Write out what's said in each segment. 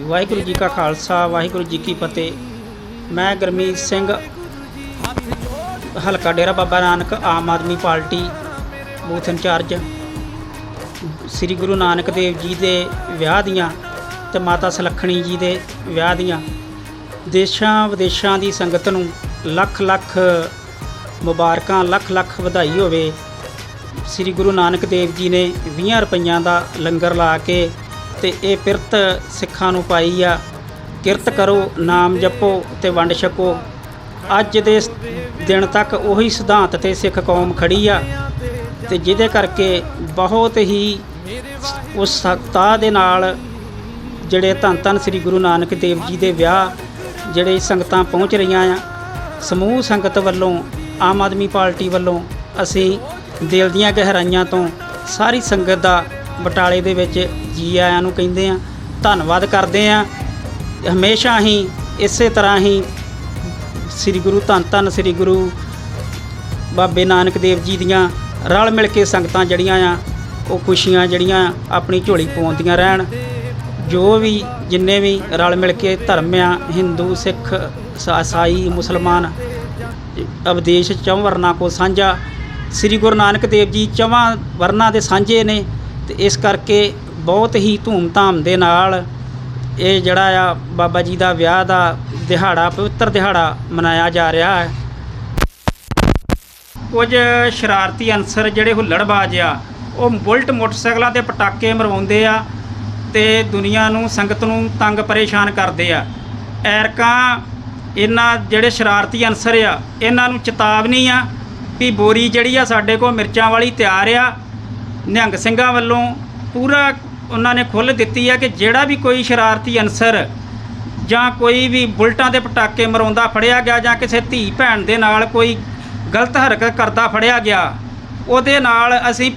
ਵਾਹਿਗੁਰੂ ਜੀ ਕਾ ਖਾਲਸਾ, ਵਾਹਿਗੁਰੂ ਜੀ ਕੀ ਫਤਿਹ। ਮੈਂ ਗਰਮੀਤ ਸਿੰਘ, ਹਲਕਾ Dera Baba Nanak, Aam Aadmi party, booth incharge. Shri Guru Nanak Dev ji ਦੇ ਵਿਆਹ ਦੀਆਂ ਤੇ ਮਾਤਾ ਸੁਲੱਖਣੀ ਜੀ ਦੇ ਵਿਆਹ ਦੀਆਂ ਦੇਸ਼ਾਂ ਵਿਦੇਸ਼ਾਂ ਦੀ ਸੰਗਤ ਨੂੰ ਲੱਖ ਲੱਖ ਮੁਬਾਰਕਾਂ, ਲੱਖ ਲੱਖ ਵਧਾਈ ਹੋਵੇ। ਸ੍ਰੀ ਗੁਰੂ ਨਾਨਕ ਦੇਵ ਜੀ ਨੇ 20 ਰੁਪਈਆਂ ਦਾ ਲੰਗਰ ਲਾ ਕੇ ਤੇ ਇਹ ਪਿਰਤ ਸਿੱਖਾਂ ਨੂੰ ਪਾਈ ਆ। ਕਿਰਤ ਕਰੋ, ਨਾਮ ਜਪੋ ਤੇ ਵੰਡ ਛਕੋ। ਅੱਜ ਦੇ ਦਿਨ ਤੱਕ ਉਹੀ ਸਿਧਾਂਤ ਤੇ ਸਿੱਖ ਕੌਮ ਖੜੀ ਆ ਤੇ ਜਿਹਦੇ ਕਰਕੇ ਬਹੁਤ ਹੀ ਉਸ ਸਖਤਾ ਦੇ ਨਾਲ ਜਿਹੜੇ ਧੰਨ ਧੰਨ ਸ੍ਰੀ ਗੁਰੂ ਨਾਨਕ ਦੇਵ ਜੀ ਦੇ ਵਿਆਹ ਜਿਹੜੇ ਸੰਗਤਾਂ ਪਹੁੰਚ ਰਹੀਆਂ ਆ, ਸਮੂਹ ਸੰਗਤ ਵੱਲੋਂ, ਆਮ ਆਦਮੀ ਪਾਰਟੀ ਵੱਲੋਂ ਅਸੀਂ ਦਿਲ ਦੀਆਂ ਗਹਿਰਾਈਆਂ ਤੋਂ ਸਾਰੀ ਸੰਗਤ ਦਾ ਬਟਾਲੇ ਦੇ ਵਿੱਚ ਜੀ ਆਇਆਂ ਨੂੰ ਕਹਿੰਦੇ ਆ, ਧੰਨਵਾਦ ਕਰਦੇ ਆ। ਹਮੇਸ਼ਾ ਹੀ ਇਸੇ ਤਰ੍ਹਾਂ ਹੀ ਸ੍ਰੀ ਗੁਰੂ ਧੰਨ ਧੰਨ ਸ੍ਰੀ ਗੁਰੂ ਬਾਬੇ ਨਾਨਕ ਦੇਵ ਜੀ ਦੀਆਂ ਰਲ ਮਿਲ ਕੇ ਸੰਗਤਾਂ ਜਿਹੜੀਆਂ ਆ, ਉਹ ਖੁਸ਼ੀਆਂ ਜਿਹੜੀਆਂ ਆਪਣੀ ਝੋਲੀ ਪਾਉਂਦੀਆਂ ਰਹਿਣ। ਜੋ ਵੀ ਜਿੰਨੇ ਵੀ ਰਲ ਮਿਲ ਕੇ ਧਰਮ ਆ, ਹਿੰਦੂ, ਸਿੱਖ, ਸਾ- ਮੁਸਲਮਾਨ, ਅਵਦੇਸ਼ ਚੌਂ ਵਰਨਾ ਕੋ ਸਾਂਝਾ, ਸ੍ਰੀ ਗੁਰੂ ਨਾਨਕ ਦੇਵ ਜੀ ਚੌਹਾਂ ਵਰਨਾ ਦੇ ਸਾਂਝੇ ਨੇ। ਤੇ ਇਸ ਕਰਕੇ ਬਹੁਤ ਹੀ ਧੂਮ-ਧਾਮ ਦੇ ਨਾਲ ਇਹ ਜਿਹੜਾ ਆ ਬਾਬਾ ਜੀ ਦਾ ਵਿਆਹ ਦਾ ਦਿਹਾੜਾ, ਪਵਿੱਤਰ ਦਿਹਾੜਾ ਮਨਾਇਆ ਜਾ ਰਿਹਾ ਹੈ। ਕੁਝ ਸ਼ਰਾਰਤੀ ਅਨਸਰ ਜਿਹੜੇ ਹੁੱਲੜਬਾਜ਼ ਆ, ਉਹ ਬੁਲਟ ਮੋਟਰਸਾਈਕਲਾਂ ਤੇ ਪਟਾਕੇ ਮਰਵਾਉਂਦੇ ਆ ਤੇ ਦੁਨੀਆ ਨੂੰ, ਸੰਗਤ ਨੂੰ ਤੰਗ ਪਰੇਸ਼ਾਨ ਕਰਦੇ ਆ। ਐਰਕਾਂ ਇਹਨਾਂ ਜਿਹੜੇ ਸ਼ਰਾਰਤੀ ਅਨਸਰ ਆ, ਇਹਨਾਂ ਨੂੰ ਚੇਤਾਵਨੀ ਆ ਵੀ ਬੋਰੀ ਜਿਹੜੀ ਆ ਸਾਡੇ ਕੋਲ ਮਿਰਚਾਂ ਵਾਲੀ ਤਿਆਰ ਆ ਨਿਹੰਗ ਸਿੰਘਾਂ ਵੱਲੋਂ ਪੂਰਾ ਉਹਨਾਂ ਨੇ ਖੁੱਲ੍ਹ ਦਿੱਤੀ ਹੈ ਕਿ ਜਿਹੜਾ ਵੀ ਕੋਈ ਸ਼ਰਾਰਤੀ ਅਨਸਰ ਜਾਂ ਕੋਈ ਵੀ ਬੁਲਟਾਂ ਦੇ ਪਟਾਕੇ ਮਰਾਉਂਦਾ ਫੜਿਆ ਗਿਆ ਜਾਂ ਕਿਸੇ ਧੀ ਭੈਣ ਦੇ ਨਾਲ ਕੋਈ ਗਲਤ ਹਰਕਤ ਕਰਦਾ ਫੜਿਆ ਗਿਆ, ਉਹਦੇ ਨਾਲ ਅਸੀਂ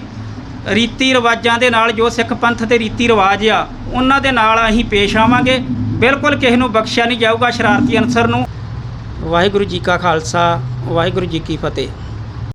ਰੀਤੀ ਰਿਵਾਜਾਂ ਦੇ ਨਾਲ ਜੋ ਸਿੱਖ ਪੰਥ ਦੇ ਰੀਤੀ ਰਿਵਾਜ ਆ, ਉਹਨਾਂ ਦੇ ਨਾਲ ਅਸੀਂ ਪੇਸ਼ ਆਵਾਂਗੇ। ਬਿਲਕੁਲ ਕਿਸੇ ਨੂੰ ਬਖਸ਼ਿਆ ਨਹੀਂ ਜਾਊਗਾ ਸ਼ਰਾਰਤੀ ਅਨਸਰ ਨੂੰ। ਵਾਹਿਗੁਰੂ ਜੀ ਕਾ ਖਾਲਸਾ, ਵਾਹਿਗੁਰੂ ਜੀ ਕੀ ਫਤਿਹ।